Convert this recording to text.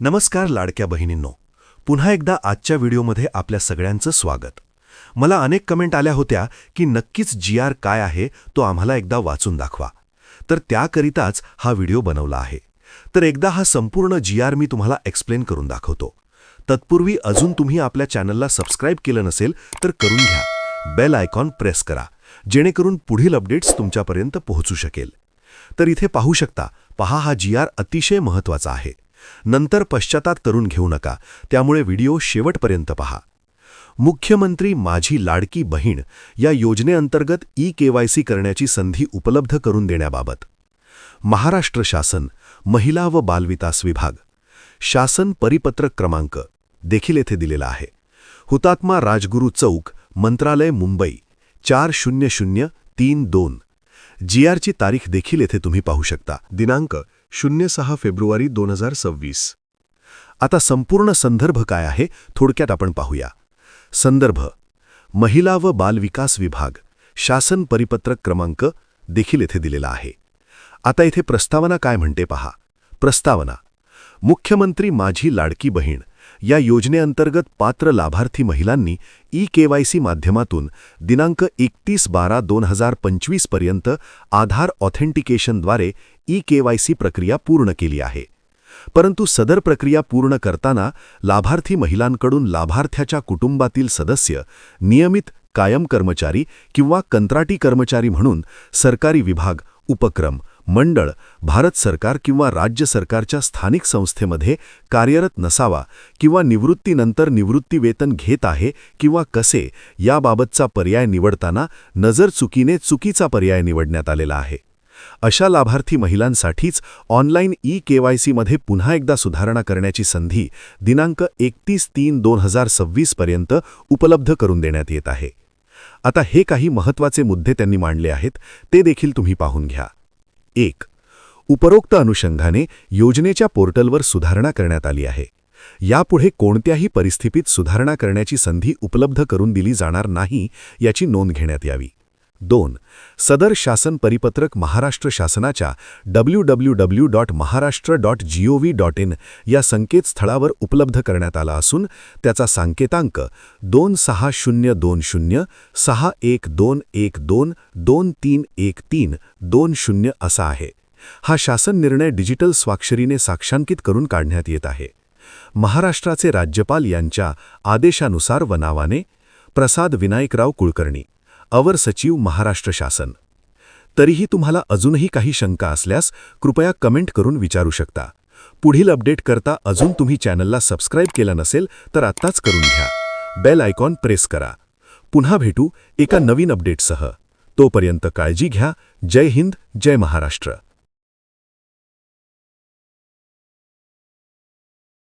नमस्कार लाडक्या बहिणींनो. पुन्हा एकदा आजच्या व्हिडिओमध्ये आपल्या सगळ्यांचं स्वागत. मला अनेक कमेंट आल्या होत्या की नक्कीच जी आर काय आहे तो आम्हाला एकदा वाचून दाखवा. तर त्याकरिताच हा व्हिडिओ बनवला आहे. तर एकदा हा संपूर्ण जी आर मी तुम्हाला एक्सप्लेन करून दाखवतो. तत्पूर्वी अजून तुम्ही आपल्या चॅनलला सबस्क्राईब केलं नसेल तर करून घ्या. बेल आयकॉन प्रेस करा जेणेकरून पुढील अपडेट्स तुमच्यापर्यंत पोहोचू शकेल. तर इथे पाहू शकता पहा हा जी आर अतिशय महत्त्वाचा आहे. नंतर पश्चातात करून घेऊ नका. त्यामुळे व्हिडिओ शेवटपर्यंत पहा. मुख्यमंत्री माझी लाडकी बहीण या योजनेअंतर्गत ई केवायसी करण्याची संधी उपलब्ध करून देण्याबाबत. महाराष्ट्र शासन महिला व बालविकास विभाग. शासन परिपत्रक क्रमांक देखील येथे दिलेला आहे. हुतात्मा राजगुरू चौक मंत्रालय मुंबई चार शून्य शून्य तीन दोन. जी आरची तारीख देखील येथे तुम्ही पाहू शकता. दिनांक शून्य सहा फेब्रुवारी दोन हजार सव्वीस. आता संपूर्ण संदर्भ काय आहे थोडक्यात आपण पाहूया. संदर्भ. महिला व बालविकास विभाग शासन परिपत्रक क्रमांक देखील येथे दिलेला आहे. आता इथे प्रस्तावना काय म्हणते पहा. प्रस्तावना. मुख्यमंत्री माझी लाडकी बहीण या योजनेअंतर्गत पात्र लाभार्थी महिलांनी ई केवायसी माध्यमातून दिनांक एकतीस बारा दोन हजार पंचवीसपर्यंत आधार ऑथेंटिकेशनद्वारे ई केवायसी प्रक्रिया पूर्ण केली आहे. परंतु सदर प्रक्रिया पूर्ण करताना लाभार्थी महिलांकडून लाभार्थ्याच्या कुटुंबातील सदस्य नियमित कायम कर्मचारी किंवा कंत्राटी कर्मचारी म्हणून सरकारी विभाग उपक्रम मंडळ भारत सरकार किंवा राज्य सरकारच्या स्थानिक संस्थेमध्ये कार्यरत नसावा किंवा निवृत्तीनंतर निवृत्तीवेतन घेत आहे किंवा कसे याबाबतचा पर्याय निवडताना नजर चुकीने चुकीचा पर्याय निवडण्यात आलेला आहे. अशा लाभार्थी महिलांसाठीच ऑनलाईन ई केवायसीमध्ये पुन्हा एकदा सुधारणा करण्याची संधी दिनांक एकतीस तीन दोन हजार सव्वीसपर्यंत उपलब्ध करून देण्यात येत आहे. आता हे काही महत्त्वाचे मुद्दे त्यांनी मांडले आहेत ते देखील तुम्ही पाहून घ्या. एक. उपरोक्त अनुषंगाने योजनेच्या पोर्टलवर सुधारणा करण्यात आली आहे. यापुढे कोणत्याही परिस्थितीत सुधारणा करण्याची संधी उपलब्ध करून दिली जाणार नाही याची नोंद घेण्यात यावी. दोन सदर शासन परिपत्रक महाराष्ट्र शासनाच्या W W W dot Maharashtra dot G O V dot in या संकेतस्थळावर उपलब्ध करण्यात आला असून त्याचा सांकेतांक दोन सहा शून्य दोन शून्य सहा एक दोन एक दोन दोन तीन एक तीन दोन शून्य असा आहे. हा शासन निर्णय डिजिटल स्वाक्षरीने साक्षांकित करून काढण्यात येत आहे. महाराष्ट्राचे राज्यपाल यांच्या आदेशानुसार व नावाने प्रसाद विनायकराव कुलकर्णी अवर सचिव महाराष्ट्र शासन. तरीही तुम्हाला अजूनही काही शंका असल्यास कृपया कमेंट करून विचारू शकता. पुढील अपडेट करता अजून तुम्ही चॅनलला सबस्क्राईब केलं नसेल तर आत्ताच करून घ्या. बेल आयकॉन प्रेस करा. पुन्हा भेटू एका नवीन अपडेटसह. तोपर्यंत काळजी घ्या. जय हिंद जय महाराष्ट्र.